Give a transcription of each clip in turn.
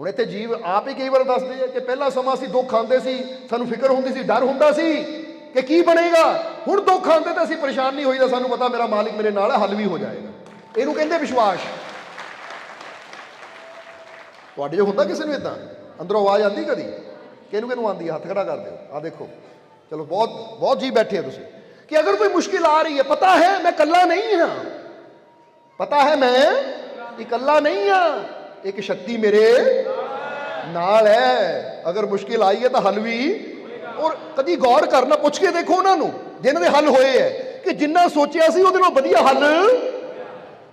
ਹੁਣ ਇੱਥੇ ਜੀਵ ਆਪ ਹੀ ਕਈ ਵਾਰ ਦੱਸਦੇ ਆ ਕਿ ਪਹਿਲਾ ਸਮਾਂ ਅਸੀਂ ਦੁੱਖ ਆਉਂਦੇ ਸੀ, ਸਾਨੂੰ ਫਿਕਰ ਹੁੰਦੀ ਸੀ, ਡਰ ਹੁੰਦਾ ਸੀ ਕਿ ਕੀ ਬਣੇਗਾ? ਹੁਣ ਦੁੱਖ ਆਉਂਦੇ ਤਾਂ ਅਸੀਂ ਪਰੇਸ਼ਾਨ ਨਹੀਂ ਹੋਈਦਾ, ਸਾਨੂੰ ਪਤਾ ਮੇਰਾ ਮਾਲਿਕ ਮੇਰੇ ਨਾਲ ਹੱਲ ਵੀ ਹੋ ਜਾਏਗਾ। ਇਹਨੂੰ ਕਹਿੰਦੇ ਵਿਸ਼ਵਾਸ। ਤੁਹਾਡੇ ਜੋ ਹੁੰਦਾ ਕਿਸੇ ਨੂੰ ਇਦਾਂ ਅੰਦਰੋਂ ਆਵਾਜ਼ ਆਉਂਦੀ ਕਦੀ? ਕਿਹਨੂੰ ਕਿਹਨੂੰ ਆਉਂਦੀ ਹੈ ਹੱਥ ਖੜਾ ਕਰ ਦਿਓ। ਆ ਦੇਖੋ। ਚਲੋ, ਬਹੁਤ ਬਹੁਤ ਜੀ ਬੈਠੇ ਆ ਤੁਸੀਂ। ਕਿ ਅਗਰ ਕੋਈ ਮੁਸ਼ਕਿਲ ਆ ਰਹੀ ਹੈ, ਪਤਾ ਹੈ ਮੈਂ ਇਕੱਲਾ ਨਹੀਂ ਹਾਂ। ਪਤਾ ਹੈ ਮੈਂ ਇਕੱਲਾ ਨਹੀਂ ਹਾਂ। ਇੱਕ ਸ਼ਕਤੀ ਮੇਰੇ ਨਾਲ ਹੈ। ਅਗਰ ਮੁਸ਼ਕਿਲ ਆਈ ਹੈ ਤਾਂ ਹੱਲ ਵੀ। ਔਰ ਕਦੀ ਗੌਰ ਕਰਨਾ, ਪੁੱਛ ਕੇ ਦੇਖੋ ਉਹਨਾਂ ਨੂੰ, ਜਿਨ੍ਹਾਂ ਦੇ ਹੱਲ ਹੋਏ ਹੈ, ਕਿ ਜਿੰਨਾ ਸੋਚਿਆ ਸੀ ਉਹਦੇ ਨਾਲੋਂ ਵਧੀਆ ਹੱਲ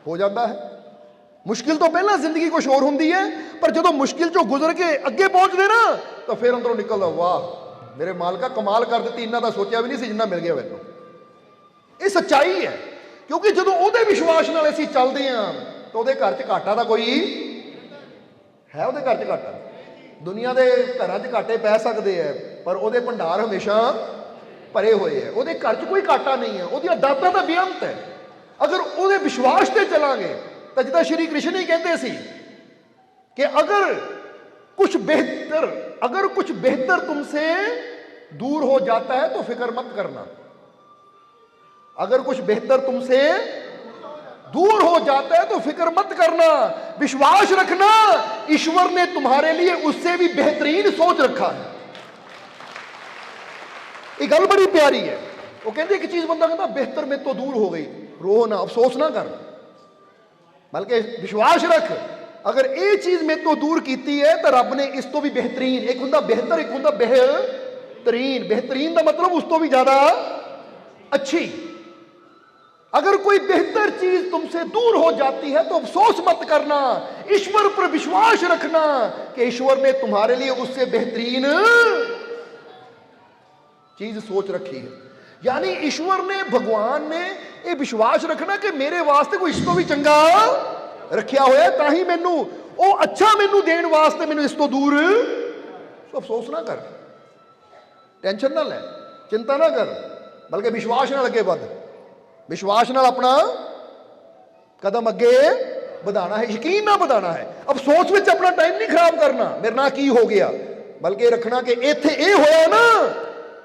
ਹੋ ਜਾਂਦਾ ਹੈ। ਮੁਸ਼ਕਿਲ ਤੋਂ ਪਹਿਲਾਂ ਜ਼ਿੰਦਗੀ ਕੁਝ ਹੋਰ ਹੁੰਦੀ ਹੈ, ਪਰ ਜਦੋਂ ਮੁਸ਼ਕਿਲ ਚੋਂ ਗੁਜ਼ਰ ਕੇ ਅੱਗੇ ਪਹੁੰਚਦੇ ਨਾ, ਤਾਂ ਫਿਰ ਅੰਦਰੋਂ ਨਿਕਲਦਾ, ਵਾਹ, ਮੇਰੇ ਮਾਲਕਾ ਕਮਾਲ ਕਰ ਦਿੱਤੀ, ਇੰਨਾ ਤਾਂ ਸੋਚਿਆ ਵੀ ਨਹੀਂ ਸੀ ਜਿੰਨਾ ਮਿਲ ਗਿਆ ਮੈਨੂੰ। ਇਹ ਸੱਚਾਈ ਹੈ, ਕਿਉਂਕਿ ਜਦੋਂ ਉਹਦੇ ਵਿਸ਼ਵਾਸ ਨਾਲ ਅਸੀਂ ਚੱਲਦੇ ਹਾਂ, ਤਾਂ ਉਹਦੇ ਘਰ 'ਚ ਘਾਟਾ ਦਾ ਕੋਈ ਹੈ ਉਹਦੇ ਘਰ 'ਚ ਘਾਟਾ ਦੁਨੀਆ ਦੇ ਘਰਾਂ 'ਚ ਘਾਟੇ ਪੈ ਸਕਦੇ ਆ ਪਰ ਉਹਦੇ ਭੰਡਾਰ ਹਮੇਸ਼ਾ ਭਰੇ ਹੋਏ ਆ ਉਹਦੇ ਘਰ 'ਚ ਕੋਈ ਘਾਟਾ ਨਹੀਂ ਹੈ ਉਹਦੀਆਂ ਦਾਤਾਂ ਦਾ ਬੇਅੰਤ ਹੈ ਅਗਰ ਉਹਦੇ ਵਿਸ਼ਵਾਸ ਤੇ ਚੱਲਾਂਗੇ ਤਾਂ ਜਿੱਦਾਂ ਸ਼੍ਰੀ ਕ੍ਰਿਸ਼ਨ ਹੀ ਕਹਿੰਦੇ ਸੀ कि अगर कुछ बेहतर अगर कुछ बेहतर तुमसे दूर हो जाता है तो फिक्र मत करना अगर कुछ बेहतर तुमसे दूर हो जाता है तो फ़िक्र मत करना, विश्वास रखना। ईश्वर ने तुम्हारे लिए उससे भी बेहतरीन सोच रखा है। एक गल बड़ी प्यारी है। वो कहते एक चीज़ बंदा कहता, बेहतर में तो दूर हो गई। रो ना, अफसोस ना कर। बल्कि विश्वास रख, अगर ये चीज़ में तो दूर की है तो रब ने इस तो भी बेहतरीन, एक होंगे बेहतर, एक होंगे बेहतरीन। बेहतरीन का मतलब उस तो भी ज़्यादा अच्छी। अगर कोई बेहतर चीज तुमसे दूर हो जाती है तो अफसोस मत करना ईश्वर पर विश्वास रखना कि ईश्वर ने तुम्हारे लिए उससे बेहतरीन चीज सोच रखी है यानी ईश्वर ने भगवान ने ਇਹ ਵਿਸ਼ਵਾਸ ਰੱਖਣਾ ਕਿ ਮੇਰੇ ਵਾਸਤੇ ਕੋਈ ਇਸ ਤੋਂ ਵੀ ਚੰਗਾ ਰੱਖਿਆ ਹੋਇਆ ਤਾਂ ਹੀ ਮੈਨੂੰ ਉਹ ਅੱਛਾ ਮੈਨੂੰ ਦੇਣ ਵਾਸਤੇ ਮੈਨੂੰ ਇਸ ਤੋਂ ਦੂਰ ਸੋ ਅਫਸੋਸ ਨਾ ਕਰ ਟੈਨਸ਼ਨ ਨਾ ਲੈ ਚਿੰਤਾ ਨਾ ਕਰ ਬਲਕਿ ਵਿਸ਼ਵਾਸ ਨਾਲ ਅੱਗੇ ਵੱਧ ਵਿਸ਼ਵਾਸ ਨਾਲ ਆਪਣਾ ਕਦਮ ਅੱਗੇ ਵਧਾਣਾ ਹੈ ਯਕੀਨ ਨਾਲ ਵਧਾਣਾ ਹੈ ਅਫਸੋਸ ਵਿੱਚ ਆਪਣਾ ਟਾਈਮ ਨਹੀਂ ਖਰਾਬ ਕਰਨਾ ਮੇਰੇ ਨਾਲ ਕੀ ਹੋ ਗਿਆ ਬਲਕਿ ਇਹ ਰੱਖਣਾ ਕਿ ਇੱਥੇ ਇਹ ਹੋਇਆ ਨਾ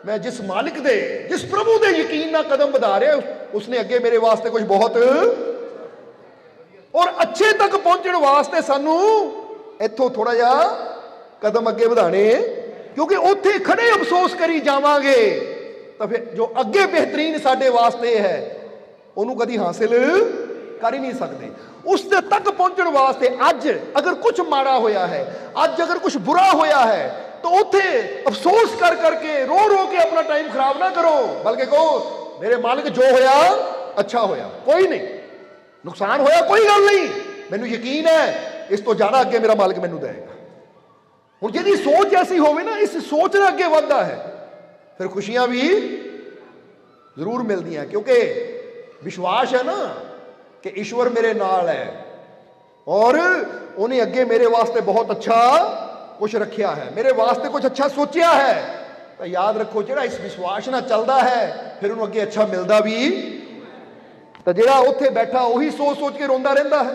ਮੈਂ ਜਿਸ ਮਾਲਿਕ ਦੇ ਜਿਸ ਪ੍ਰਭੂ ਦੇ ਯਕੀਨ ਨਾਲ ਕਦਮ ਵਧਾ ਰਿਹਾ ਉਸਨੇ ਅੱਗੇ ਮੇਰੇ ਵਾਸਤੇ ਕੁਝ ਬਹੁਤ ਔਰ ਅੱਛੇ ਤੱਕ ਪਹੁੰਚਣ ਵਾਸਤੇ ਸਾਨੂੰ ਇੱਥੋਂ ਥੋੜਾ ਜਿਹਾ ਕਦਮ ਅੱਗੇ ਵਧਾਣੇ ਕਿਉਂਕਿ ਉੱਥੇ ਖੜੇ ਅਫਸੋਸ ਕਰੀ ਜਾਵਾਂਗੇ ਤਾਂ ਫਿਰ ਜੋ ਅੱਗੇ ਬਿਹਤਰੀਨ ਸਾਡੇ ਵਾਸਤੇ ਹੈ ਉਹਨੂੰ ਕਦੀ ਹਾਸਿਲ ਕਰ ਹੀ ਨਹੀਂ ਸਕਦੇ। ਉਸ ਦੇ ਤੱਕ ਪਹੁੰਚਣ ਵਾਸਤੇ ਅੱਜ ਅਗਰ ਕੁਝ ਮਾੜਾ ਹੋਇਆ ਹੈ, ਅੱਜ ਅਗਰ ਕੁਝ ਬੁਰਾ ਹੋਇਆ ਹੈ, ਤਾਂ ਉੱਥੇ ਅਫਸੋਸ ਕਰ ਕਰਕੇ ਰੋ ਰੋ ਕੇ ਆਪਣਾ ਟਾਈਮ ਖਰਾਬ ਨਾ ਕਰੋ। ਬਲਕਿ ਕਹੋ, ਮੇਰੇ ਮਾਲਕ ਜੋ ਹੋਇਆ, ਅੱਛਾ ਹੋਇਆ। ਕੋਈ ਨਹੀਂ। ਨੁਕਸਾਨ ਹੋਇਆ ਕੋਈ ਗੱਲ ਨਹੀਂ। ਮੈਨੂੰ ਯਕੀਨ ਹੈ, ਇਸ ਤੋਂ ਜ਼ਿਆਦਾ ਅੱਗੇ ਮੇਰਾ ਮਾਲਕ ਮੈਨੂੰ ਦੇਵੇਗਾ। ਹੁਣ ਜਿਹਦੀ ਸੋਚ ਐਸੀ ਹੋਵੇ ਨਾ, ਇਸ ਸੋਚ ਨਾਲ ਅੱਗੇ ਵੱਧਦਾ ਹੈ, ਫਿਰ ਖੁਸ਼ੀਆਂ ਵੀ ਜ਼ਰੂਰ ਮਿਲਦੀਆਂ। ਕਿਉਂਕਿ ਵਿਸ਼ਵਾਸ ਹੈ ਨਾ ਕਿ ਈਸ਼ਵਰ ਮੇਰੇ ਨਾਲ ਹੈ ਔਰ ਉਹਨੇ ਅੱਗੇ ਮੇਰੇ ਵਾਸਤੇ ਬਹੁਤ ਅੱਛਾ ਕੁਝ ਰੱਖਿਆ ਹੈ ਮੇਰੇ ਵਾਸਤੇ ਕੁਝ ਅੱਛਾ ਸੋਚਿਆ ਹੈ ਤਾਂ ਯਾਦ ਰੱਖੋ ਜਿਹੜਾ ਇਸ ਵਿਸ਼ਵਾਸ ਨਾਲ ਚੱਲਦਾ ਹੈ ਫਿਰ ਉਹਨੂੰ ਅੱਗੇ ਅੱਛਾ ਮਿਲਦਾ ਵੀ ਤਾਂ ਜਿਹੜਾ ਉੱਥੇ ਬੈਠਾ ਉਹੀ ਸੋਚ ਸੋਚ ਕੇ ਰੋਂਦਾ ਰਹਿੰਦਾ ਹੈ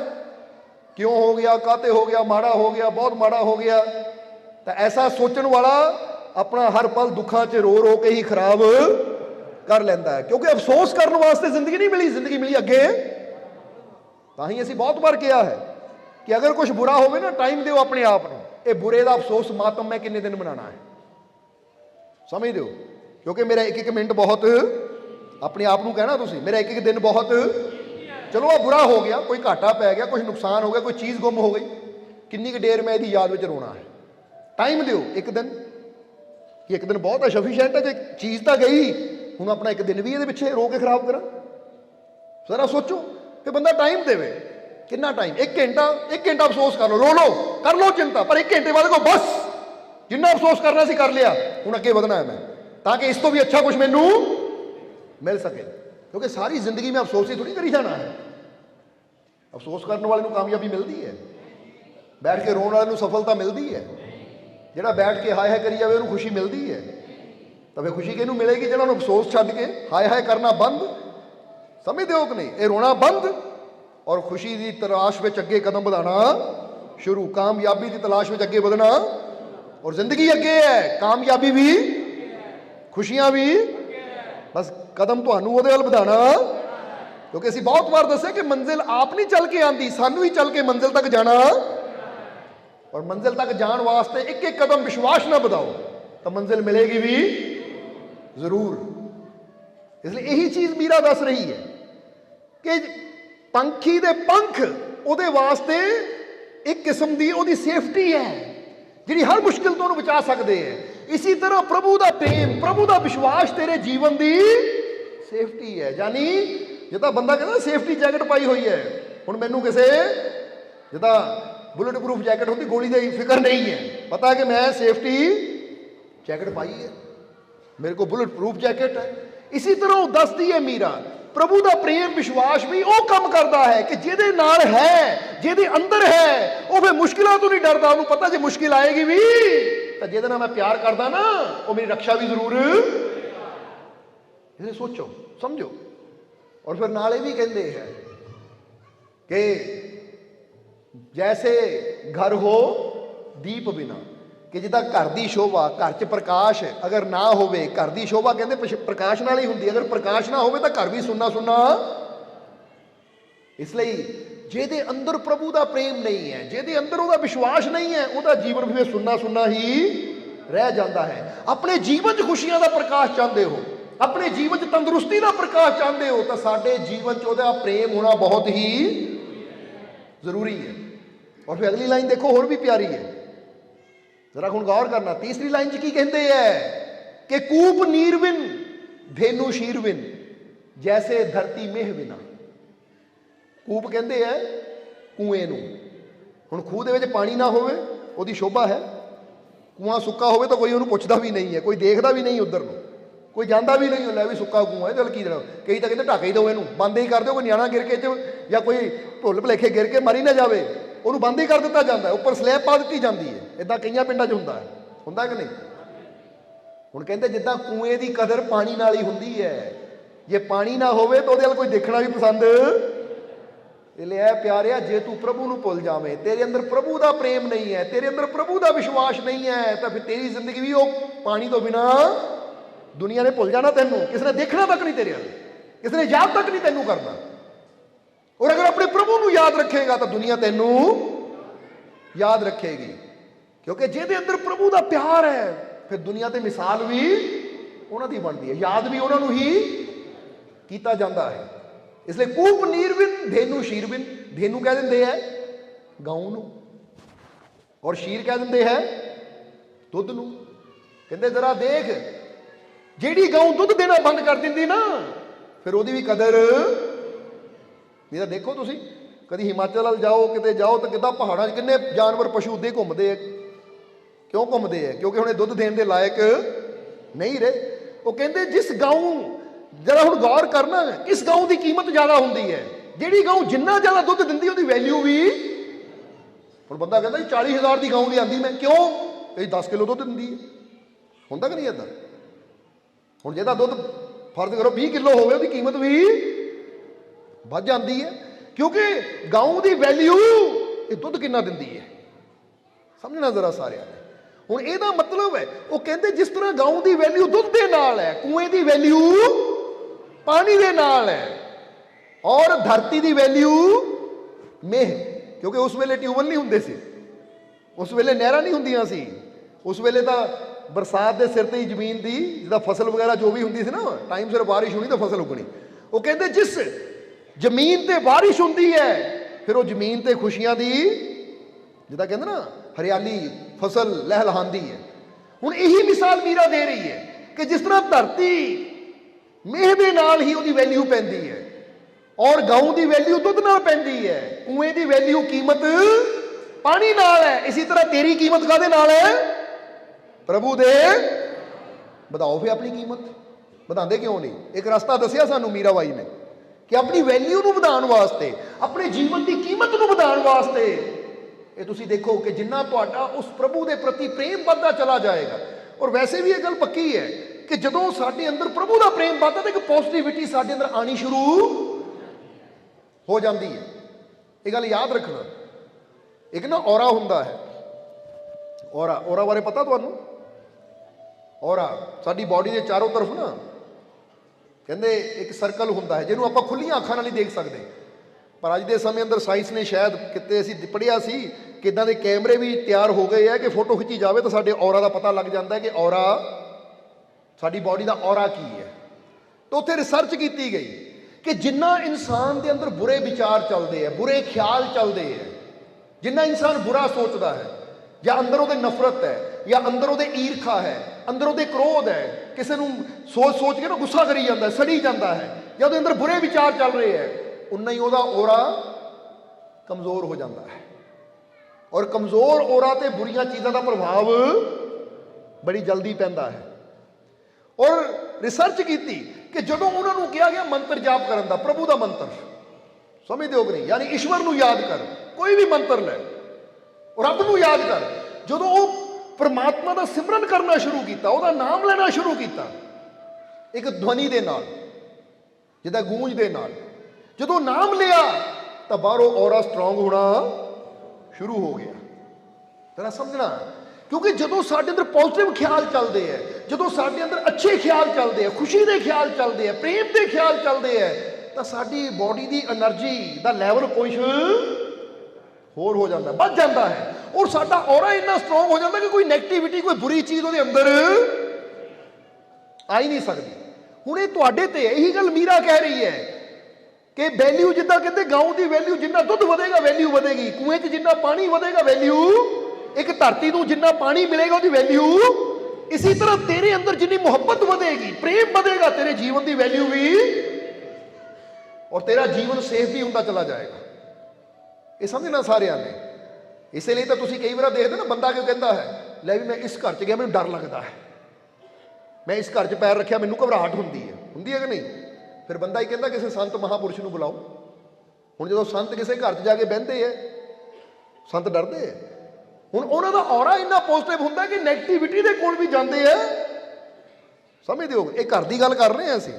ਕਿਉਂ ਹੋ ਗਿਆ ਕਾਤੇ ਹੋ ਗਿਆ ਮਾੜਾ ਹੋ ਗਿਆ ਬਹੁਤ ਮਾੜਾ ਹੋ ਗਿਆ ਤਾਂ ਐਸਾ ਸੋਚਣ ਵਾਲਾ ਆਪਣਾ ਹਰ ਪਲ ਦੁੱਖਾਂ 'ਚ ਰੋ ਰੋ ਕੇ ਹੀ ਖਰਾਬ ਕਰ ਲੈਂਦਾ ਹੈ। ਕਿਉਂਕਿ ਅਫਸੋਸ ਕਰਨ ਵਾਸਤੇ ਜ਼ਿੰਦਗੀ ਨਹੀਂ ਮਿਲੀ, ਜ਼ਿੰਦਗੀ ਮਿਲੀ ਅੱਗੇ। ਤਾਂ ਹੀ ਅਸੀਂ ਬਹੁਤ ਵਾਰ ਕਿਹਾ ਹੈ ਕਿ ਅਗਰ ਕੁਝ ਬੁਰਾ ਹੋਵੇ ਨਾ ਟਾਈਮ ਦਿਓ ਆਪਣੇ ਆਪ ਨੂੰ। ਇਹ ਬੁਰੇ ਦਾ ਅਫਸੋਸ ਮਾਤਮ ਮੈਂ ਕਿੰਨੇ ਦਿਨ ਮਨਾਣਾ ਹੈ। ਸਮਝ ਦਿਓ ਕਿਉਂਕਿ ਮੇਰਾ ਇੱਕ ਇੱਕ ਮਿੰਟ ਬਹੁਤ ਆਪਣੇ ਆਪ ਨੂੰ ਕਹਿਣਾ ਤੁਸੀਂ, ਮੇਰਾ ਇੱਕ ਇੱਕ ਦਿਨ ਬਹੁਤ ਚਲੋ ਆ ਬੁਰਾ ਹੋ ਗਿਆ, ਕੋਈ ਘਾਟਾ ਪੈ ਗਿਆ, ਕੋਈ ਨੁਕਸਾਨ ਹੋ ਗਿਆ, ਕੋਈ ਚੀਜ਼ ਗੁੰਮ ਹੋ ਗਈ। ਕਿੰਨੀ ਕੁ ਦੇਰ ਮੈਂ ਇਹਦੀ ਯਾਦ ਵਿੱਚ ਰੋਣਾ ਹੈ। ਟਾਈਮ ਦਿਓ ਇੱਕ ਦਿਨ। ਕਿ ਇੱਕ ਦਿਨ ਬਹੁਤ ਹੈ ਸਫੀਸ਼ੀਐਂਟ ਹੈ, ਜੇ ਚੀਜ਼ ਤਾਂ ਗਈ ਹੁਣ ਆਪਣਾ ਇੱਕ ਦਿਨ ਵੀ ਇਹਦੇ ਪਿੱਛੇ ਰੋ ਕੇ ਖਰਾਬ ਕਰਾਂ। ਜ਼ਰਾ ਸੋਚੋ ਕਿ ਬੰਦਾ ਟਾਈਮ ਦੇਵੇ। ਕਿੰਨਾ ਟਾਈਮ 1 ਘੰਟਾ 1 ਘੰਟਾ ਅਫਸੋਸ ਕਰ ਲਓ। ਰੋ ਲਓ ਕਰ ਲਓ ਚਿੰਤਾ, ਪਰ 1 ਘੰਟੇ ਬਾਅਦ ਕੋ ਬਸ, ਜਿੰਨਾ ਅਫਸੋਸ ਕਰਨਾ ਸੀ ਕਰ ਲਿਆ, ਹੁਣ ਅੱਗੇ ਵਧਣਾ ਹੈ ਮੈਂ। ਤਾਂ ਕਿ ਇਸ ਤੋਂ ਵੀ ਅੱਛਾ ਕੁਝ ਮੈਨੂੰ ਮਿਲ ਸਕੇ। ਕਿਉਂਕਿ ਸਾਰੀ ਜ਼ਿੰਦਗੀ ਮੈਂ ਅਫਸੋਸ ਹੀ ਥੋੜੀ ਕਰੀ ਜਾਣਾ ਹੈ। ਅਫਸੋਸ ਕਰਨ ਵਾਲੇ ਨੂੰ ਕਾਮਯਾਬੀ ਮਿਲਦੀ ਹੈ। ਬੈਠ ਕੇ ਰੋਣ ਵਾਲੇ ਨੂੰ ਸਫਲਤਾ ਮਿਲਦੀ ਹੈ। ਜਿਹੜਾ ਬੈਠ ਕੇ ਹਾਏ ਹਾਏ ਕਰੀ ਜਾਵੇ, ਉਹਨੂੰ ਖੁਸ਼ੀ ਮਿਲਦੀ ਹੈ। ਤਾਂ ਫਿਰ ਖੁਸ਼ੀ ਕਿਹਨੂੰ ਮਿਲੇਗੀ ਜਿਹੜਾ ਨੂੰ ਅਫਸੋਸ ਛੱਡ ਕੇ ਹਾਏ ਹਾਏ ਕਰਨਾ ਬੰਦ? ਸਮਝਦੇ ਹੋ ਕਿ ਨਹੀਂ? ਇਹ ਰੋਣਾ ਬੰਦ ਔਰ ਖੁਸ਼ੀ ਦੀ ਤਲਾਸ਼ ਵਿੱਚ ਅੱਗੇ ਕਦਮ ਵਧਾਣਾ ਸ਼ੁਰੂ ਕਾਮਯਾਬੀ ਦੀ ਤਲਾਸ਼ ਵਿੱਚ ਅੱਗੇ ਵਧਣਾ ਔਰ ਜ਼ਿੰਦਗੀ ਅੱਗੇ ਹੈ, ਕਾਮਯਾਬੀ ਵੀ ਖੁਸ਼ੀਆਂ ਵੀ ਬਸ ਕਦਮ ਤੁਹਾਨੂੰ ਉਹਦੇ ਵੱਲ ਵਧਾਣਾ ਕਿਉਂਕਿ ਅਸੀਂ ਬਹੁਤ ਵਾਰ ਦੱਸਿਆ ਕਿ ਮੰਜ਼ਿਲ ਆਪ ਨਹੀਂ ਚੱਲ ਕੇ ਆਂਦੀ ਸਾਨੂੰ ਹੀ ਚੱਲ ਕੇ ਮੰਜ਼ਿਲ ਤੱਕ ਜਾਣਾ ਔਰ ਮੰਜ਼ਿਲ ਤੱਕ ਜਾਣ ਵਾਸਤੇ ਇੱਕ ਇੱਕ ਕਦਮ ਵਿਸ਼ਵਾਸ ਨਾਲ ਵਧਾਓ ਤਾਂ ਮੰਜ਼ਿਲ ਮਿਲੇਗੀ ਵੀ ਜ਼ਰੂਰ। ਇਸ ਲਈ ਇਹੀ ਚੀਜ਼ ਮੀਰਾ ਦੱਸ ਰਹੀ ਹੈ ਕਿ ਪੰਖੀ ਦੇ ਪੰਖ ਉਹਦੇ ਵਾਸਤੇ ਇੱਕ ਕਿਸਮ ਦੀ ਉਹਦੀ ਸੇਫਟੀ ਹੈ, ਜਿਹੜੀ ਹਰ ਮੁਸ਼ਕਿਲ ਤੋਂ ਉਹਨੂੰ ਬਚਾ ਸਕਦੇ ਹੈ। ਇਸੇ ਤਰ੍ਹਾਂ ਪ੍ਰਭੂ ਦਾ ਪ੍ਰੇਮ, ਪ੍ਰਭੂ ਦਾ ਵਿਸ਼ਵਾਸ ਤੇਰੇ ਜੀਵਨ ਦੀ ਸੇਫਟੀ ਹੈ। ਯਾਨੀ ਜਿੱਦਾਂ ਬੰਦਾ ਕਹਿੰਦਾ ਸੇਫਟੀ ਜੈਕਟ ਪਾਈ ਹੋਈ ਹੈ, ਹੁਣ ਮੈਨੂੰ ਕਿਸੇ ਜਿੱਦਾਂ ਬੁਲਟ ਪ੍ਰੂਫ ਜੈਕਟ ਹੁੰਦੀ, ਗੋਲੀ ਦੀ ਫਿਕਰ ਨਹੀਂ ਹੈ। ਪਤਾ ਕਿ ਮੈਂ ਸੇਫਟੀ ਜੈਕਟ ਪਾਈ ਹੈ। ਮੇਰੇ ਕੋਲ ਬੁਲਟ ਪ੍ਰੂਫ ਜੈਕਟ ਹੈ ਇਸੇ ਤਰ੍ਹਾਂ ਉਹ ਦੱਸਦੀ ਹੈ ਮੀਰਾ ਪ੍ਰਭੂ ਦਾ ਪ੍ਰੇਮ ਵਿਸ਼ਵਾਸ ਵੀ ਉਹ ਕੰਮ ਕਰਦਾ ਹੈ ਕਿ ਜਿਹਦੇ ਨਾਲ ਹੈ ਜਿਹਦੇ ਅੰਦਰ ਹੈ ਉਹ ਫੇ ਮੁਸ਼ਕਿਲਾਂ ਤੋਂ ਨਹੀਂ ਡਰਦਾ ਉਹਨੂੰ ਪਤਾ ਜੇ ਮੁਸ਼ਕਿਲ ਆਏਗੀ ਵੀ ਤਾਂ ਜਿਹਦੇ ਨਾਲ ਮੈਂ ਪਿਆਰ ਕਰਦਾ ਨਾ ਉਹ ਮੇਰੀ ਰੱਖਿਆ ਵੀ ਜ਼ਰੂਰ ਇਹ ਸੋਚੋ ਸਮਝੋ ਔਰ ਫਿਰ ਨਾਲ ਇਹ ਵੀ ਕਹਿੰਦੇ ਹੈ ਕਿ ਜੈਸੇ ਘਰ ਹੋ ਦੀਪ ਬਿਨਾ ਕਿ ਜਿੱਦਾਂ ਘਰ ਦੀ ਸ਼ੋਭਾ, ਘਰ 'ਚ ਪ੍ਰਕਾਸ਼ ਅਗਰ ਨਾ ਹੋਵੇ, ਘਰ ਦੀ ਸ਼ੋਭਾ ਕਹਿੰਦੇ ਪ੍ਰਸ਼- ਪ੍ਰਕਾਸ਼ ਨਾਲ ਹੀ ਹੁੰਦੀ ਅਗਰ ਪ੍ਰਕਾਸ਼ ਨਾ ਹੋਵੇ ਤਾਂ ਘਰ ਵੀ ਸੁੰਨਾ ਸੁੰਨਾ। ਇਸ ਲਈ ਜਿਹਦੇ ਅੰਦਰ ਪ੍ਰਭੂ ਦਾ ਪ੍ਰੇਮ ਨਹੀਂ ਹੈ, ਜਿਹਦੇ ਅੰਦਰ ਉਹਦਾ ਵਿਸ਼ਵਾਸ ਨਹੀਂ ਹੈ, ਉਹਦਾ ਜੀਵਨ ਫਿਰ ਸੁੰਨਾ ਸੁੰਨਾ ਹੀ ਰਹਿ ਜਾਂਦਾ ਹੈ। ਆਪਣੇ ਜੀਵਨ 'ਚ ਖੁਸ਼ੀਆਂ ਦਾ ਪ੍ਰਕਾਸ਼ ਚਾਹੁੰਦੇ ਹੋ, ਆਪਣੇ ਜੀਵਨ 'ਚ ਤੰਦਰੁਸਤੀ ਦਾ ਪ੍ਰਕਾਸ਼ ਚਾਹੁੰਦੇ ਹੋ, ਤਾਂ ਸਾਡੇ ਜੀਵਨ 'ਚ ਉਹਦਾ ਪ੍ਰੇਮ ਹੋਣਾ ਬਹੁਤ ਹੀ ਜ਼ਰੂਰੀ ਹੈ। ਔਰ ਫਿਰ ਅਗਲੀ ਲਾਈਨ ਦੇਖੋ, ਹੋਰ ਵੀ ਪਿਆਰੀ ਹੈ। ਜ਼ਰਾ ਹੁਣ ਗੌਰ ਕਰਨਾ, ਤੀਸਰੀ ਲਾਈਨ 'ਚ ਕੀ ਕਹਿੰਦੇ ਹੈ ਕਿ ਕੂਪ ਨੀਰਵਿਨ ਧੇਨੂ ਸ਼ੀਰਵਿਨ, ਜੈਸੇ ਧਰਤੀ ਮੇਹ ਬਿਨਾ। ਕੂਪ ਕਹਿੰਦੇ ਹੈ ਕੂਏ ਨੂੰ। ਹੁਣ ਖੂਹ ਦੇ ਵਿੱਚ ਪਾਣੀ ਨਾ ਹੋਵੇ, ਉਹਦੀ ਸ਼ੋਭਾ ਹੈ। ਕੂਆ ਸੁੱਕਾ ਹੋਵੇ ਤਾਂ ਕੋਈ ਉਹਨੂੰ ਪੁੱਛਦਾ ਵੀ ਨਹੀਂ ਹੈ ਕੋਈ ਦੇਖਦਾ ਵੀ ਨਹੀਂ ਉਧਰ ਨੂੰ। ਕੋਈ ਜਾਂਦਾ ਵੀ ਨਹੀਂ, ਲੈ ਵੀ ਸੁੱਕਾ ਕੂਆ ਹੈ ਚਲ ਕੀ ਦੇਣਾ ਕਈ ਤਾਂ ਕਹਿੰਦੇ ਢੱਕ ਹੀ ਦਿਓ ਇਹਨੂੰ, ਬੰਦ ਹੀ ਕਰ ਦਿਓ, ਕੋਈ ਨਿਆਣਾ ਗਿਰ ਕੇ ਚ ਜਾਂ ਕੋਈ ਢੁੱਲ ਭਲੇਖੇ ਗਿਰ ਕੇ ਮਰੀ ਨਾ ਜਾਵੇ। ਉਹਨੂੰ ਬੰਦ ਹੀ ਕਰ ਦਿੱਤਾ ਜਾਂਦਾ ਉੱਪਰ ਸਲੈਬ ਪਾ ਦਿੱਤੀ ਜਾਂਦੀ ਹੈ। ਇਦਾਂ ਕਈਆਂ ਪਿੰਡਾਂ 'ਚ ਹੁੰਦਾ ਹੈ। ਹੁੰਦਾ ਕਿ ਨਹੀਂ? ਹੁਣ ਕਹਿੰਦੇ ਜਿੱਦਾਂ ਕੂਏ ਦੀ ਕਦਰ ਪਾਣੀ ਨਾਲ ਹੀ ਹੁੰਦੀ ਹੈ। ਜੇ ਪਾਣੀ ਨਾ ਹੋਵੇ ਤਾਂ ਉਹਦੇ ਵੱਲ ਕੋਈ ਦੇਖਣਾ ਵੀ ਪਸੰਦ? ਇਹ ਲਿਆ ਪਿਆਰਿਆ, ਜੇ ਤੂੰ ਪ੍ਰਭੂ ਨੂੰ ਭੁੱਲ ਜਾਵੇਂ, ਤੇਰੇ ਅੰਦਰ ਪ੍ਰਭੂ ਦਾ ਪ੍ਰੇਮ ਨਹੀਂ ਹੈ, ਤੇਰੇ ਅੰਦਰ ਪ੍ਰਭੂ ਦਾ ਵਿਸ਼ਵਾਸ ਨਹੀਂ ਹੈ, ਤਾਂ ਫਿਰ ਤੇਰੀ ਜ਼ਿੰਦਗੀ ਵੀ ਉਹ ਪਾਣੀ ਤੋਂ ਬਿਨਾ ਦੁਨੀਆ ਨੇ ਭੁੱਲ ਜਾਣਾ ਤੈਨੂੰ। ਕਿਸੇ ਨੇ ਦੇਖਣਾ ਤੱਕ ਨਹੀਂ ਤੇਰੇ ਵੱਲ। ਕਿਸੇ ਨੇ ਯਾਦ ਤੱਕ ਨਹੀਂ ਤੈਨੂੰ ਕਰਨਾ। ਔਰ ਅਗਰ ਆਪਣੇ ਪ੍ਰਭੂ ਨੂੰ ਯਾਦ ਰੱਖੇਗਾ ਤਾਂ ਦੁਨੀਆ ਤੈਨੂੰ ਯਾਦ ਰੱਖੇਗੀ। ਕਿਉਂਕਿ ਜਿਹਦੇ ਅੰਦਰ ਪ੍ਰਭੂ ਦਾ ਪਿਆਰ ਹੈ, ਫਿਰ ਦੁਨੀਆ ਤੇ ਮਿਸਾਲ ਵੀ ਉਹਨਾਂ ਦੀ ਬਣਦੀ ਹੈ। ਯਾਦ ਵੀ ਉਹਨਾਂ ਨੂੰ ਹੀ ਕੀਤਾ ਜਾਂਦਾ ਹੈ। ਇਸ ਲਈ ਕੂਪ ਨੀਰਵਿਨ ਧੇਨੂ ਸ਼ੀਰਵਿਨ ਧੇਨੂ ਕਹਿ ਦਿੰਦੇ ਹੈ ਗਾਉਂ ਨੂੰ ਔਰ ਸ਼ੀਰ ਕਹਿ ਦਿੰਦੇ ਹੈ ਦੁੱਧ ਨੂੰ ਕਹਿੰਦੇ ਜ਼ਰਾ ਦੇਖ, ਜਿਹੜੀ ਗਾਉਂ ਦੁੱਧ ਦੇਣਾ ਬੰਦ ਕਰ ਦਿੰਦੀ ਨਾ, ਫਿਰ ਉਹਦੀ ਵੀ ਕਦਰ ਨਹੀਂ ਤਾਂ ਦੇਖੋ ਤੁਸੀਂ, ਕਦੀ ਹਿਮਾਚਲ ਵੱਲ ਜਾਓ, ਕਿਤੇ ਜਾਓ ਤਾਂ ਕਿੱਦਾਂ ਪਹਾੜਾਂ 'ਚ ਕਿੰਨੇ ਜਾਨਵਰ ਪਸ਼ੂ ਉੱਦੇ ਘੁੰਮਦੇ ਆ। ਕਿਉਂ ਘੁੰਮਦੇ ਆ? ਕਿਉਂਕਿ ਹੁਣ ਇਹ ਦੁੱਧ ਦੇਣ ਦੇ ਲਾਇਕ ਨਹੀਂ ਰਹੇ। ਉਹ ਕਹਿੰਦੇ ਜਿਸ ਗਾਉਂ, ਜਰਾ ਹੁਣ ਗੌਰ ਕਰਨਾ ਕਿਸ ਗਾਉਂ ਦੀ ਕੀਮਤ ਜ਼ਿਆਦਾ ਹੁੰਦੀ ਹੈ। ਜਿਹੜੀ ਗਾਉਂ ਜਿੰਨਾ ਜ਼ਿਆਦਾ ਦੁੱਧ ਦਿੰਦੀ ਉਹਦੀ ਵੈਲਿਊ ਵੀ ਹੁਣ ਬੰਦਾ ਕਹਿੰਦਾ ਜੀ 40000 ਦੀ ਗਾਉਂ ਦੀ ਆਂਦੀ ਮੈਂ, ਕਿਉਂ? ਇਹ 10 ਕਿਲੋ ਦੁੱਧ ਦਿੰਦੀ ਹੈ ਹੁੰਦਾ ਕਿ ਨਹੀਂ ਏਦਾਂ? ਹੁਣ ਜਿਹਦਾ ਦੁੱਧ ਫਰਜ਼ ਕਰੋ 20 ਕਿਲੋ ਹੋਵੇ ਉਹਦੀ ਕੀਮਤ ਵੀ ਵੱਧ ਜਾਂਦੀ ਹੈ, ਕਿਉਂਕਿ ਗਾਉਂ ਦੀ ਵੈਲਿਊ ਇਹ ਦੁੱਧ ਕਿੰਨਾ ਦਿੰਦੀ ਹੈ? ਸਮਝਣਾ ਜ਼ਰਾ ਸਾਰਿਆਂ ਨੇ। ਹੁਣ ਇਹਦਾ ਮਤਲਬ ਹੈ, ਉਹ ਕਹਿੰਦੇ ਜਿਸ ਤਰ੍ਹਾਂ ਗਾਉਂ ਦੀ ਵੈਲਿਊ ਦੁੱਧ ਦੇ ਨਾਲ ਹੈ, ਕੂਏ ਦੀ ਵੈਲਿਊ ਪਾਣੀ ਦੇ ਨਾਲ ਹੈ, ਔਰ ਧਰਤੀ ਦੀ ਵੈਲਿਊ ਮੇਹ। ਕਿਉਂਕਿ ਉਸ ਵੇਲੇ ਟਿਊਬਲ ਨਹੀਂ ਹੁੰਦੇ ਸੀ। ਉਸ ਵੇਲੇ ਨਹਿਰਾਂ ਨਹੀਂ ਹੁੰਦੀਆਂ ਸੀ। ਉਸ ਵੇਲੇ ਤਾਂ ਬਰਸਾਤ ਦੇ ਸਿਰ ਤੇ ਹੀ ਜ਼ਮੀਨ ਦੀ, ਜਿਹਦਾ ਫਸਲ ਵਗੈਰਾ ਜੋ ਵੀ ਹੁੰਦੀ ਸੀ ਨਾ ਟਾਈਮ ਸਿਰ ਬਾਰਿਸ਼ ਹੋਣੀ ਤਾਂ ਫਸਲ ਉਗਣੀ। ਉਹ ਕਹਿੰਦੇ ਜਿਸ ਜ਼ਮੀਨ ਤੇ ਬਾਰਿਸ਼ ਹੁੰਦੀ ਹੈ, ਫਿਰ ਉਹ ਜ਼ਮੀਨ ਤੇ ਖੁਸ਼ੀਆਂ ਦੀ ਜਿੱਦਾਂ ਕਹਿੰਦੇ ਨਾ, ਹਰਿਆਲੀ, ਫਸਲ ਲਹਿਲਹਾਉਂਦੀ ਹੈ। ਹੁਣ ਇਹੀ ਮਿਸਾਲ ਮੀਰਾ ਦੇ ਰਹੀ ਹੈ ਕਿ ਜਿਸ ਤਰ੍ਹਾਂ ਧਰਤੀ ਮੇਹ ਦੇ ਨਾਲ ਹੀ ਉਹਦੀ ਵੈਲਿਊ ਪੈਂਦੀ ਹੈ ਔਰ ਗਾਉਂ ਦੀ ਵੈਲਿਊ ਦੁੱਧ ਨਾਲ ਪੈਂਦੀ ਹੈ, ਕੂਏ ਦੀ ਵੈਲਿਊ ਕੀਮਤ ਪਾਣੀ ਨਾਲ ਹੈ। ਇਸੇ ਤਰ੍ਹਾਂ ਤੇਰੀ ਕੀਮਤ ਕਾਦੇ ਨਾਲ ਹੈ? ਪ੍ਰਭੂ ਦੇ ਵਧਾਓ ਫੇ ਆਪਣੀ ਕੀਮਤ। ਵਧਾਉਂਦੇ ਕਿਉਂ ਨਹੀਂ? ਇੱਕ ਰਸਤਾ ਦੱਸਿਆ ਸਾਨੂੰ ਮੀਰਾਬਾਈ ਨੇ। ਕਿ ਆਪਣੀ ਵੈਲਿਊ ਨੂੰ ਵਧਾਉਣ ਵਾਸਤੇ, ਆਪਣੇ ਜੀਵਨ ਦੀ ਕੀਮਤ ਨੂੰ ਵਧਾਉਣ ਵਾਸਤੇ। ਇਹ ਤੁਸੀਂ ਦੇਖੋ ਕਿ ਜਿੰਨਾ ਤੁਹਾਡਾ ਉਸ ਪ੍ਰਭੂ ਦੇ ਪ੍ਰਤੀ ਪ੍ਰੇਮ ਵੱਧਦਾ ਚਲਾ ਜਾਏਗਾ। ਔਰ ਵੈਸੇ ਵੀ ਇਹ ਗੱਲ ਪੱਕੀ ਹੈ ਕਿ ਜਦੋਂ ਸਾਡੇ ਅੰਦਰ ਪ੍ਰਭੂ ਦਾ ਪ੍ਰੇਮ ਵੱਧਦਾ, ਤਾਂ ਇੱਕ ਪੋਜ਼ਿਟਿਵਿਟੀ ਸਾਡੇ ਅੰਦਰ ਆਣੀ ਸ਼ੁਰੂ ਹੋ ਜਾਂਦੀ ਹੈ। ਇਹ ਗੱਲ ਯਾਦ ਰੱਖਣਾ। ਇੱਕ ਨਾ ਔਰਾ ਹੁੰਦਾ ਹੈ। ਔਰਾ ਔਰਾ ਬਾਰੇ ਪਤਾ ਤੁਹਾਨੂੰ? ਔਰਾ, ਸਾਡੀ ਬਾਡੀ ਦੇ ਚਾਰੋਂ ਤਰਫ ਨਾ ਕਹਿੰਦੇ ਇੱਕ ਸਰਕਲ ਹੁੰਦਾ ਹੈ, ਜਿਹਨੂੰ ਆਪਾਂ ਖੁੱਲੀਆਂ ਅੱਖਾਂ ਨਾਲ ਨਹੀਂ ਦੇਖ ਸਕਦੇ ਪਰ ਅੱਜ ਦੇ ਸਮੇਂ ਅੰਦਰ ਸਾਇੰਸ ਨੇ ਸ਼ਾਇਦ ਕਿਤੇ ਅਸੀਂ ਪੜ੍ਹਿਆ ਸੀ ਕਿਦਾਂ ਦੇ ਕੈਮਰੇ ਵੀ ਤਿਆਰ ਹੋ ਗਏ ਆ ਕਿ ਫੋਟੋ ਖਿੱਚੀ ਜਾਵੇ ਤਾਂ ਸਾਡੇ ਔਰਾ ਦਾ ਪਤਾ ਲੱਗ ਜਾਂਦਾ ਹੈ ਕਿ ਔਰਾ ਸਾਡੀ ਬਾਡੀ ਦਾ ਔਰਾ ਕੀ ਹੈ। ਤਾਂ ਉੱਥੇ ਰਿਸਰਚ ਕੀਤੀ ਗਈ ਕਿ ਜਿੰਨਾ ਇਨਸਾਨ ਦੇ ਅੰਦਰ ਬੁਰੇ ਵਿਚਾਰ ਚੱਲਦੇ ਆ, ਬੁਰੇ ਖਿਆਲ ਚੱਲਦੇ ਆ, ਜਿੰਨਾ ਇਨਸਾਨ ਬੁਰਾ ਸੋਚਦਾ ਹੈ ਜਾਂ ਅੰਦਰ ਉਹਦੇ ਨਫ਼ਰਤ ਹੈ ਜਾਂ ਅੰਦਰ ਉਹਦੇ ਈਰਖਾ ਹੈ, ਅੰਦਰ ਉਹਦੇ ਕ੍ਰੋਧ ਹੈ, ਕਿਸੇ ਨੂੰ ਸੋਚ ਸੋਚ ਕੇ ਨਾ ਗੁੱਸਾ ਕਰੀ ਜਾਂਦਾ, ਸੜੀ ਜਾਂਦਾ ਹੈ, ਜਾਂ ਉਹਦੇ ਅੰਦਰ ਬੁਰੇ ਵਿਚਾਰ ਚੱਲ ਰਹੇ ਹੈ, ਉਨਾ ਹੀ ਉਹਦਾ ਔਰਾ ਕਮਜ਼ੋਰ ਹੋ ਜਾਂਦਾ ਹੈ। ਔਰ ਕਮਜ਼ੋਰ ਔਰਾ ਤੇ ਬੁਰੀਆਂ ਚੀਜ਼ਾਂ ਦਾ ਪ੍ਰਭਾਵ ਬੜੀ ਜਲਦੀ ਪੈਂਦਾ ਹੈ। ਔਰ ਰਿਸਰਚ ਕੀਤੀ ਕਿ ਜਦੋਂ ਉਹਨਾਂ ਨੂੰ ਕਿਹਾ ਗਿਆ ਮੰਤਰ ਜਾਪ ਕਰਨ ਦਾ, ਪ੍ਰਭੂ ਦਾ ਮੰਤਰ, ਸਮਝਦੇ ਹੋ ਕਿ ਨਹੀਂ? ਯਾਨੀ ਈਸ਼ਵਰ ਨੂੰ ਯਾਦ ਕਰ, ਕੋਈ ਵੀ ਮੰਤਰ ਲੈ, ਰੱਬ ਨੂੰ ਯਾਦ ਕਰ, ਜਦੋਂ ਉਹ ਪਰਮਾਤਮਾ ਦਾ ਸਿਮਰਨ ਕਰਨਾ ਸ਼ੁਰੂ ਕੀਤਾ, ਉਹਦਾ ਨਾਮ ਲੈਣਾ ਸ਼ੁਰੂ ਕੀਤਾ। ਇੱਕ ਧਵਨੀ ਦੇ ਨਾਲ, ਜਿਹਦਾ ਗੂੰਜ ਦੇ ਨਾਲ। ਜਦੋਂ ਨਾਮ ਲਿਆ, ਤਾਂ ਬਾਹਰੋਂ ਔਰਾ ਸਟਰੋਂਗ ਹੋਣਾ ਸ਼ੁਰੂ ਹੋ ਗਿਆ। ਤੇਰਾ ਸਮਝਣਾ ਕਿਉਂਕਿ ਜਦੋਂ ਸਾਡੇ ਅੰਦਰ ਪੋਜ਼ਿਟਿਵ ਖਿਆਲ ਚੱਲਦੇ ਆ ਜਦੋਂ ਸਾਡੇ ਅੰਦਰ ਅੱਛੇ ਖਿਆਲ ਚੱਲਦੇ ਆ ਖੁਸ਼ੀ ਦੇ ਖਿਆਲ ਚੱਲਦੇ ਆ ਪ੍ਰੇਮ ਦੇ ਖਿਆਲ ਚੱਲਦੇ ਆ ਤਾਂ ਸਾਡੀ ਬਾਡੀ ਦੀ એનર્ਜੀ ਦਾ ਲੈਵਲ ਕੁਝ ਹੋਰ ਹੋ ਜਾਂਦਾ, ਵੱਧ ਜਾਂਦਾ ਹੈ। ਔਰ ਸਾਡਾ ਔਰਾ ਇੰਨਾ ਸਟਰੋਂਗ ਹੋ ਜਾਂਦਾ ਕਿ ਕੋਈ 네ਗੇਟਿਵਿਟੀ ਕੋਈ ਬੁਰੀ ਚੀਜ਼ ਉਹਦੇ ਅੰਦਰ ਆ ਹੀ ਨਹੀਂ ਸਕਦੀ। ਹੁਣ ਇਹ ਤੁਹਾਡੇ ਤੇ ਇਹੀ ਗੱਲ ਮੀਰਾ ਕਹਿ ਰਹੀ ਹੈ ਕਿ ਵੈਲਿਊ ਜਿੱਦਾਂ ਕਹਿੰਦੇ ਗਾਉਂ ਦੀ ਵੈਲਿਊ ਜਿੰਨਾ ਦੁੱਧ ਵਧੇਗਾ ਵੈਲਿਊ ਵਧੇਗੀ। ਕੂਏ 'ਚ ਜਿੰਨਾ ਪਾਣੀ ਵਧੇਗਾ ਵੈਲਿਊ ਇੱਕ ਧਰਤੀ ਨੂੰ ਜਿੰਨਾ ਪਾਣੀ ਮਿਲੇਗਾ, ਉਹਦੀ ਵੈਲਿਊ ਇਸੇ ਤਰ੍ਹਾਂ ਤੇਰੇ ਅੰਦਰ ਜਿੰਨੀ ਮੁਹੱਬਤ ਵਧੇਗੀ, ਪ੍ਰੇਮ ਵਧੇਗਾ, ਤੇਰੇ ਜੀਵਨ ਦੀ ਵੈਲਿਊ ਵੀ ਔਰ ਤੇਰਾ ਜੀਵਨ ਸੇਫ ਵੀ ਹੁੰਦਾ ਚਲਾ ਜਾਏਗਾ। ਇਹ ਸਮਝਣਾ ਸਾਰਿਆਂ ਨੇ। ਇਸੇ ਲਈ ਤਾਂ ਤੁਸੀਂ ਕਈ ਵਾਰ ਦੇਖਦੇ ਨਾ, ਬੰਦਾ ਕਿਉਂ ਕਹਿੰਦਾ ਹੈ, ਲੈ ਵੀ ਮੈਂ ਇਸ ਘਰ 'ਚ ਗਿਆ, ਮੈਨੂੰ ਡਰ ਲੱਗਦਾ ਹੈ। ਮੈਂ ਇਸ ਘਰ 'ਚ ਪੈਰ ਰੱਖਿਆ, ਮੈਨੂੰ ਘਬਰਾਹਟ ਹੁੰਦੀ ਹੈ। ਹੁੰਦੀ ਹੈ ਕਿ ਨਹੀਂ? ਫਿਰ ਬੰਦਾ ਹੀ ਕਹਿੰਦਾ ਕਿਸੇ ਸੰਤ ਮਹਾਪੁਰਸ਼ ਨੂੰ ਬੁਲਾਓ। ਹੁਣ ਜਦੋਂ ਸੰਤ ਕਿਸੇ ਘਰ 'ਚ ਜਾ ਕੇ ਬਹਿੰਦੇ ਐ ਸੰਤ ਡਰਦੇ ਐ ਹੁਣ ਉਹਨਾਂ ਦਾ ਔਰਾ ਇੰਨਾ ਪੋਜ਼ਿਟਿਵ ਹੁੰਦਾ ਕਿ 네ਗੇਟਿਵਿਟੀ ਦੇ ਕੋਲ ਵੀ ਜਾਂਦੇ ਐ ਸਮਝਦੇ ਹੋ? ਇਹ ਘਰ ਦੀ ਗੱਲ ਕਰ ਰਹੇ ਹਾਂ ਅਸੀਂ।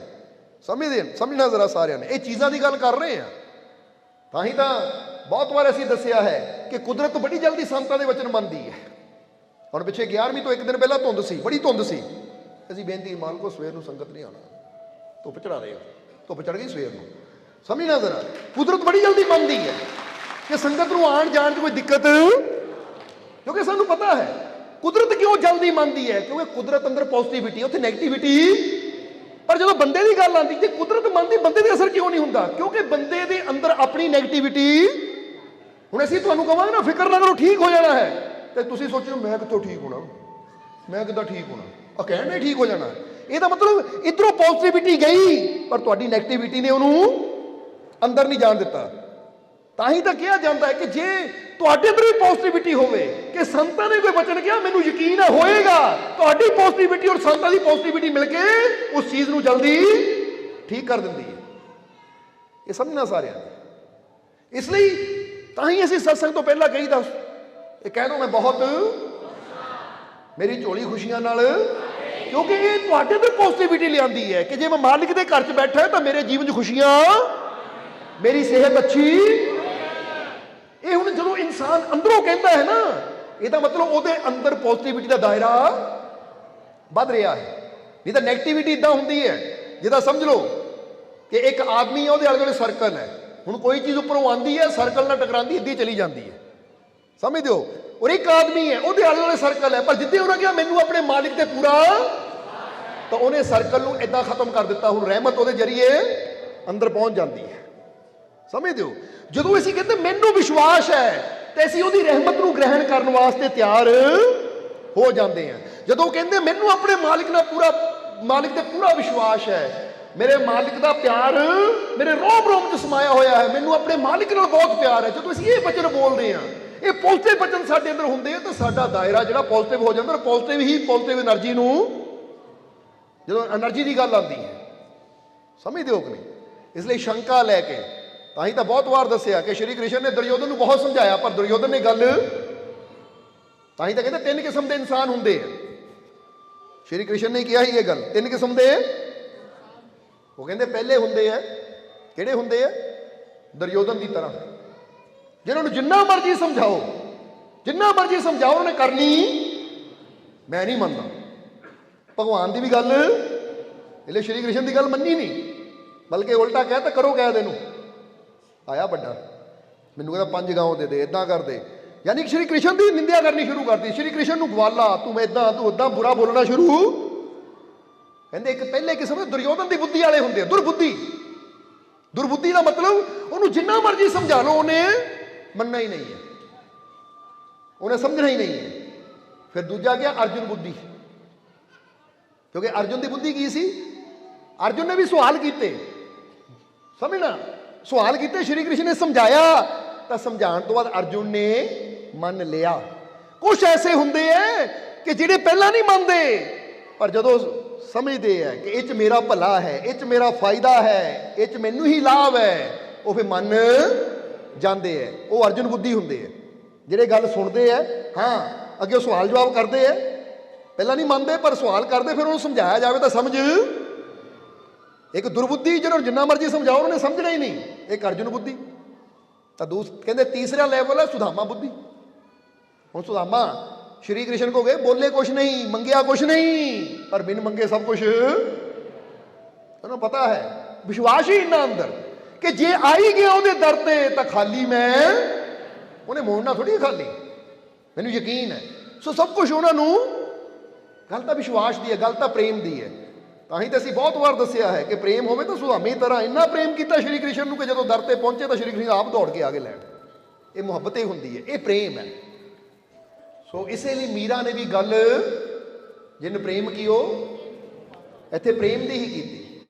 ਸਮਝਦੇ ਸਮਝਣਾ ਜ਼ਰਾ ਸਾਰਿਆਂ ਨੇ। ਇਹ ਚੀਜ਼ਾਂ ਦੀ ਗੱਲ ਕਰ ਰਹੇ ਹਾਂ। ਤਾਂ ਹੀ ਤਾਂ ਬਹੁਤ ਵਾਰ ਅਸੀਂ ਦੱਸਿਆ ਹੈ ਕਿ ਕੁਦਰਤ ਬੜੀ ਜਲਦੀ ਸੰਤਾਂ ਦੇ ਵਚਨ ਮੰਨਦੀ ਹੈ। ਹੁਣ ਪਿੱਛੇ 11ਵੀਂ ਤੋਂ ਇੱਕ ਦਿਨ ਪਹਿਲਾਂ ਧੁੰਦ ਸੀ, ਬੜੀ ਧੁੰਦ ਸੀ। ਅਸੀਂ ਬੇਨਤੀ, ਮਾਲਕੋ, ਸਵੇਰ ਨੂੰ ਸੰਗਤ ਨਹੀਂ ਆਉਣਾ। ਧੁੱਪ ਚੜਾ ਰਹੇ ਹੋ। ਧੁੱਪ ਚੜ ਗਈ ਸਵੇਰ ਨੂੰ। ਸਮਝਣਾ ਜ਼ਰਾ, ਕੁਦਰਤ ਬੜੀ ਜਲਦੀ ਮੰਨਦੀ ਹੈ ਕਿ ਸੰਗਤ ਨੂੰ ਆਣ ਜਾਣ 'ਚ ਕੋਈ ਦਿੱਕਤ? ਕਿਉਂਕਿ ਸਾਨੂੰ ਪਤਾ ਹੈ, ਕੁਦਰਤ ਕਿਉਂ ਜਲਦੀ ਮੰਨਦੀ ਹੈ? ਕਿਉਂਕਿ ਕੁਦਰਤ ਅੰਦਰ ਪੋਜ਼ਿਟਿਵਿਟੀ ਉੱਥੇ ਨੈਗੇਟਿਵਿਟੀ ਪਰ ਜਦੋਂ ਬੰਦੇ ਦੀ ਗੱਲ ਆਉਂਦੀ ਤੇ ਕੁਦਰਤ ਮੰਨਦੀ, ਬੰਦੇ ਦੇ ਅਸਰ ਕਿਉਂ ਨਹੀਂ ਹੁੰਦਾ? ਕਿਉਂਕਿ ਬੰਦੇ ਦੇ ਅੰਦਰ ਆਪਣੀ ਨੈਗੇਟਿਵਿਟੀ ਹੁਣ ਅਸੀਂ ਤੁਹਾਨੂੰ ਕਹਾਂਗੇ ਨਾ, ਫਿਕਰ ਨਾ ਕਰੋ, ਠੀਕ ਹੋ ਜਾਣਾ ਹੈ। ਤੇ ਤੁਸੀਂ ਸੋਚੋ ਮੈਂ ਕਿੱਥੋਂ ਠੀਕ ਹੋਣਾ? ਮੈਂ ਕਿੱਦਾਂ ਠੀਕ ਹੋਣਾ? ਆ ਕਹਿਣ ਨੇ ਠੀਕ ਹੋ ਜਾਣਾ। ਇਹਦਾ ਮਤਲਬ ਇਧਰੋਂ ਪੋਜ਼ਿਟਿਵਿਟੀ ਗਈ, ਪਰ ਤੁਹਾਡੀ 네ਗੇਟਿਵਿਟੀ ਨੇ ਉਹਨੂੰ ਅੰਦਰ ਨਹੀਂ ਜਾਣ ਦਿੱਤਾ। ਤਾਂ ਹੀ ਤਾਂ ਕਿਹਾ ਜਾਂਦਾ ਹੈ ਕਿ ਜੇ ਤੁਹਾਡੇ ਅੰਦਰ ਵੀ ਪੋਜ਼ਿਟਿਵਿਟੀ ਹੋਵੇ, ਕਿ ਸੰਤਾਂ ਨੇ ਕੋਈ ਬਚਨ ਕਿਹਾ, ਮੈਨੂੰ ਯਕੀਨ ਹੈ, ਹੋਏਗਾ। ਤੁਹਾਡੀ ਪੋਜ਼ਿਟਿਵਿਟੀ ਔਰ ਸੰਤਾਂ ਦੀ ਪੋਜ਼ਿਟਿਵਿਟੀ ਮਿਲ ਕੇ ਉਸ ਚੀਜ਼ ਨੂੰ ਜਲਦੀ ਠੀਕ ਕਰ ਦਿੰਦੀ ਹੈ। ਇਹ ਸਮਝਣਾ ਸਾਰਿਆਂ ਨੇ। ਇਸ ਲਈ ਤਾਂ ਹੀ ਅਸੀਂ ਸਤਸੰਗ ਤੋਂ ਪਹਿਲਾਂ ਕਹੀਦਾ ਇਹ ਕਹਿ ਦੋ ਮੈਂ ਬਹੁਤ। ਮੇਰੀ ਝੋਲੀ ਖੁਸ਼ੀਆਂ ਨਾਲ, ਕਿਉਂਕਿ ਇਹ ਤੁਹਾਡੇ ਅੰਦਰ ਪੋਜ਼ਿਟਿਵਿਟੀ ਲਿਆਂਦੀ ਹੈ ਕਿ ਜੇ ਮੈਂ ਮਾਲਿਕ ਦੇ ਘਰ 'ਚ ਬੈਠਾ ਤਾਂ ਮੇਰੇ ਜੀਵਨ 'ਚ ਖੁਸ਼ੀਆਂ, ਮੇਰੀ ਸਿਹਤ ਅੱਛੀ। ਇਹ ਹੁਣ ਜਦੋਂ ਇਨਸਾਨ ਅੰਦਰੋਂ ਕਹਿੰਦਾ ਹੈ ਨਾ, ਇਹਦਾ ਮਤਲਬ ਉਹਦੇ ਅੰਦਰ ਪੋਜ਼ਿਟਿਵਿਟੀ ਦਾ ਦਾਇਰਾ ਵੱਧ ਰਿਹਾ ਹੈ। ਨਹੀਂ ਤਾਂ 네ਗੇਟਿਵਿਟੀ ਇਦਾਂ ਹੁੰਦੀ ਹੈ ਜਿਹਦਾ ਸਮਝ ਲਓ ਕਿ ਇੱਕ ਆਦਮੀ ਹੈ ਉਹਦੇ ਆਲੇ ਦੁਆਲੇ ਸਰਕਲ ਹੈ। ਹੁਣ ਕੋਈ ਚੀਜ਼ ਉੱਪਰੋਂ ਆਂਦੀ ਹੈ ਸਰਕਲ ਨਾਲ ਟਕਰਾਉਂਦੀ, ਇੱਦੀ ਚਲੀ ਜਾਂਦੀ ਹੈ। ਸਮਝਦੇ ਹੋ ਔਰ ਇੱਕ ਆਦਮੀ ਹੈ, ਉਹਦੇ ਆਲੇ ਦੁਆਲੇ ਸਰਕਲ ਹੈ, ਪਰ ਜਿੱਦੇ ਉਹਨਾਂ ਕਿਹਾ, ਮੈਨੂੰ ਆਪਣੇ ਮਾਲਿਕ ਤੇ ਪੂਰਾ ਤਾਂ ਉਹਨੇ ਸਰਕਲ ਨੂੰ ਇਦਾਂ ਖਤਮ ਕਰ ਦਿੱਤਾ, ਹੁਣ ਰਹਿਮਤ ਉਹਦੇ ਜਰੀਏ ਅੰਦਰ ਪਹੁੰਚ ਜਾਂਦੀ ਹੈ। ਸਮਝਦੇ ਹੋ ਜਦੋਂ ਅਸੀਂ ਕਹਿੰਦੇ, ਮੈਨੂੰ ਵਿਸ਼ਵਾਸ ਹੈ, ਤੇ ਅਸੀਂ ਉਹਦੀ ਰਹਿਮਤ ਨੂੰ ਗ੍ਰਹਿਣ ਕਰਨ ਵਾਸਤੇ ਤਿਆਰ ਹੋ ਜਾਂਦੇ ਹਾਂ। ਜਦੋਂ ਕਹਿੰਦੇ, ਮੈਨੂੰ ਆਪਣੇ ਮਾਲਿਕ ਨਾਲ ਪੂਰਾ, ਮਾਲਿਕ ਤੇ ਪੂਰਾ ਵਿਸ਼ਵਾਸ ਹੈ ਮੇਰੇ ਮਾਲਿਕ ਦਾ ਪਿਆਰ ਮੇਰੇ ਰੋਮ ਰੋਮ ਚ ਸਮਾਇਆ ਹੋਇਆ ਹੈ। ਮੈਨੂੰ ਆਪਣੇ ਮਾਲਿਕ ਨਾਲ ਬਹੁਤ ਪਿਆਰ ਹੈ। ਜਦੋਂ ਅਸੀਂ ਇਹ ਬਚਨ ਬੋਲਦੇ ਆ ਇਹ ਪੋਜ਼ਿਟਿਵ ਬਚਨ ਸਾਡੇ ਅੰਦਰ ਹੁੰਦੇ ਆ ਤਾਂ ਸਾਡਾ ਦਾਇਰਾ ਜਿਹੜਾ ਪੋਜ਼ਿਟਿਵ ਹੋ ਜਾਂਦਾ ਪੋਜ਼ਿਟਿਵ ਹੀ ਪੋਜ਼ਿਟਿਵ એનર્ਜੀ ਨੂੰ ਜਦੋਂ એનર્ਜੀ ਦੀ ਗੱਲ ਆਉਂਦੀ ਹੈ, ਸਮਝਦੇ ਹੋ ਕਿ ਨਹੀਂ? ਇਸ ਲਈ ਸ਼ੰਕਾ ਲੈ ਕੇ, ਤਾਂ ਹੀ ਤਾਂ ਬਹੁਤ ਵਾਰ ਦੱਸਿਆ ਕਿ ਸ਼੍ਰੀ ਕ੍ਰਿਸ਼ਨ ਨੇ ਦੁਰਯੋਧਨ ਨੂੰ ਬਹੁਤ ਸਮਝਾਇਆ, ਪਰ ਦੁਰਯੋਧਨ ਨੇ ਗੱਲ ਤਾਂ ਹੀ ਤਾਂ ਕਹਿੰਦੇ ਤਿੰਨ ਕਿਸਮ ਦੇ ਇਨਸਾਨ ਹੁੰਦੇ ਆ। ਸ਼੍ਰੀ ਕ੍ਰਿਸ਼ਨ ਨੇ ਕਿਹਾ ਹੀ ਇਹ ਗੱਲ, ਤਿੰਨ ਕਿਸਮ ਦੇ ਉਹ ਕਹਿੰਦੇ ਪਹਿਲੇ ਹੁੰਦੇ ਆ, ਕਿਹੜੇ ਹੁੰਦੇ ਆ? ਦਰਯੋਧਨ ਦੀ ਤਰ੍ਹਾਂ। ਜਿਹਨਾਂ ਨੂੰ ਜਿੰਨਾ ਮਰਜ਼ੀ ਸਮਝਾਓ, ਜਿੰਨਾ ਮਰਜ਼ੀ ਸਮਝਾਓ, ਉਹਨੇ ਕਰਨੀ, ਮੈਂ ਨਹੀਂ ਮੰਨਦਾ। ਭਗਵਾਨ ਦੀ ਵੀ ਗੱਲ, ਇਹਲੇ ਸ਼੍ਰੀ ਕ੍ਰਿਸ਼ਨ ਦੀ ਗੱਲ ਮੰਨੀ ਨਹੀਂ, ਬਲਕਿ ਉਲਟਾ ਕਹਿ ਤਾਂ ਕਰੋ ਕਹਿ ਦੇ ਨੂੰ ਆਇਆ ਵੱਡਾ, ਮੈਨੂੰ ਕਹਿੰਦਾ ਪੰਜ ਗਾਉਂ ਦੇ ਦੇ ਇਦਾਂ ਕਰ ਦੇ। ਯਾਨੀ ਕਿ ਸ਼੍ਰੀ ਕ੍ਰਿਸ਼ਨ ਦੀ ਨਿੰਦਿਆ ਕਰਨੀ ਸ਼ੁਰੂ ਕਰਤੀ। ਸ਼੍ਰੀ ਕ੍ਰਿਸ਼ਨ ਨੂੰ ਗਵਾਲਾ, ਤੂੰ ਇਦਾਂ ਤੂੰ ਉਦਾਂ ਬੁਰਾ ਬੋਲਣਾ ਸ਼ੁਰੂ ਕਹਿੰਦੇ ਇੱਕ ਪਹਿਲੇ ਕਿਸਮ ਦੇ ਦੁਰਯੋਧਨ ਦੀ ਬੁੱਧੀ ਵਾਲੇ ਹੁੰਦੇ ਆ, ਦੁਰਬੁੱਧੀ। ਦੁਰਬੁੱਧੀ ਦਾ ਮਤਲਬ ਉਹਨੂੰ ਜਿੰਨਾ ਮਰਜ਼ੀ ਸਮਝਾ ਲਓ, ਉਹਨੇ ਮੰਨਣਾ ਹੀ ਨਹੀਂ ਹੈ। ਉਹਨੇ ਸਮਝਣਾ ਹੀ ਨਹੀਂ ਹੈ। ਫਿਰ ਦੂਜਾ ਗਿਆ ਅਰਜੁਨ ਬੁੱਧੀ। ਕਿਉਂਕਿ ਅਰਜੁਨ ਦੀ ਬੁੱਧੀ ਕੀ ਸੀ? ਅਰਜੁਨ ਨੇ ਵੀ ਸਵਾਲ ਕੀਤੇ। ਸਮਝਣਾ? ਸਵਾਲ ਕੀਤੇ, ਸ਼੍ਰੀ ਕ੍ਰਿਸ਼ਨ ਨੇ ਸਮਝਾਇਆ। ਤਾਂ ਸਮਝਾਉਣ ਤੋਂ ਬਾਅਦ ਅਰਜੁਨ ਨੇ ਮੰਨ ਲਿਆ। ਕੁਝ ਐਸੇ ਹੁੰਦੇ ਐ ਕਿ ਜਿਹੜੇ ਪਹਿਲਾਂ ਨਹੀਂ ਮੰਨਦੇ, ਪਰ ਜਦੋਂ ਸਮਝਦੇ ਐ ਕਿ ਇਹ ਚ ਮੇਰਾ ਭਲਾ ਹੈ, ਇਹ ਚ ਮੇਰਾ ਫਾਇਦਾ ਹੈ, ਇਹ ਚ ਮੈਨੂੰ ਹੀ ਲਾਭ ਹੈ। ਉਹ ਫਿਰ ਮੰਨ ਜਾਂਦੇ ਐ ਉਹ ਅਰਜੁਨ ਬੁੱਧੀ ਹੁੰਦੇ ਐ ਜਿਹੜੇ ਗੱਲ ਸੁਣਦੇ ਐ ਹਾਂ, ਅੱਗੇ ਉਹ ਸਵਾਲ ਜਵਾਬ ਕਰਦੇ ਐ ਪਹਿਲਾਂ ਨਹੀਂ ਮੰਨਦੇ, ਪਰ ਸਵਾਲ ਕਰਦੇ, ਫਿਰ ਉਹਨੂੰ ਸਮਝਾਇਆ ਜਾਵੇ ਤਾਂ ਸਮਝ। ਇੱਕ ਦੁਰਬੁੱਧੀ ਜਿਹਨਾਂ ਨੂੰ ਜਿੰਨਾ ਮਰਜ਼ੀ ਸਮਝਾਓ, ਉਹਨੇ ਸਮਝਣਾ ਹੀ ਨਹੀਂ। ਇੱਕ ਅਰਜੁਨ ਬੁੱਧੀ। ਤਾਂ ਦੂਸ, ਕਹਿੰਦੇ ਤੀਸਰਾ ਲੈਵਲ ਹੈ ਸੁਧਾਮਾ ਬੁੱਧੀ। ਹੁਣ ਸੁਧਾਮਾ ਸ਼੍ਰੀ ਕ੍ਰਿਸ਼ਨ ਕੋ ਗਏ, ਬੋਲੇ ਕੁਛ ਨਹੀਂ, ਮੰਗਿਆ ਕੁਛ ਨਹੀਂ। ਪਰ ਬਿਨ ਮੰਗੇ ਸਭ ਕੁਛ ਉਹਨੂੰ ਪਤਾ ਹੈ, ਵਿਸ਼ਵਾਸ ਹੀ ਇੰਨਾ ਅੰਦਰ ਕਿ ਜੇ ਆਈ ਗਿਆ ਉਹਦੇ ਦਰ ਤੇ, ਤਾਂ ਖਾਲੀ ਮੈਂ, ਉਹਨੇ ਮੋੜਨਾ ਥੋੜੀ ਖਾਲੀ। ਮੈਨੂੰ ਯਕੀਨ ਹੈ। ਸੋ ਸਭ ਕੁਝ ਉਹਨਾਂ ਨੂੰ, ਗੱਲ ਤਾਂ ਵਿਸ਼ਵਾਸ ਦੀ ਹੈ, ਗੱਲ ਤਾਂ ਪ੍ਰੇਮ ਦੀ ਹੈ। ਤਾਂ ਹੀ ਤਾਂ ਅਸੀਂ ਬਹੁਤ ਵਾਰ ਦੱਸਿਆ ਹੈ ਕਿ ਪ੍ਰੇਮ ਹੋਵੇ ਤਾਂ ਸੁਹਾਮੀ ਤਰ੍ਹਾਂ ਇੰਨਾ ਪ੍ਰੇਮ ਕੀਤਾ ਸ਼੍ਰੀ ਕ੍ਰਿਸ਼ਨ ਨੂੰ ਕਿ ਜਦੋਂ ਦਰ ਤੇ ਪਹੁੰਚੇ ਤਾਂ ਸ਼੍ਰੀ ਕ੍ਰਿਸ਼ਨ ਆਪ ਦੌੜ ਕੇ ਆ ਕੇ ਲੈਣ। ਇਹ ਮੁਹੱਬਤ ਹੀ ਹੁੰਦੀ ਹੈ, ਇਹ ਪ੍ਰੇਮ ਹੈ। ਸੋ ਇਸੇ ਲਈ ਮੀਰਾ ਨੇ ਵੀ ਗੱਲ, ਜਿਨ ਪ੍ਰੇਮ ਕੀਓ, ਇੱਥੇ ਪ੍ਰੇਮ ਦੀ ਹੀ ਕੀਤੀ।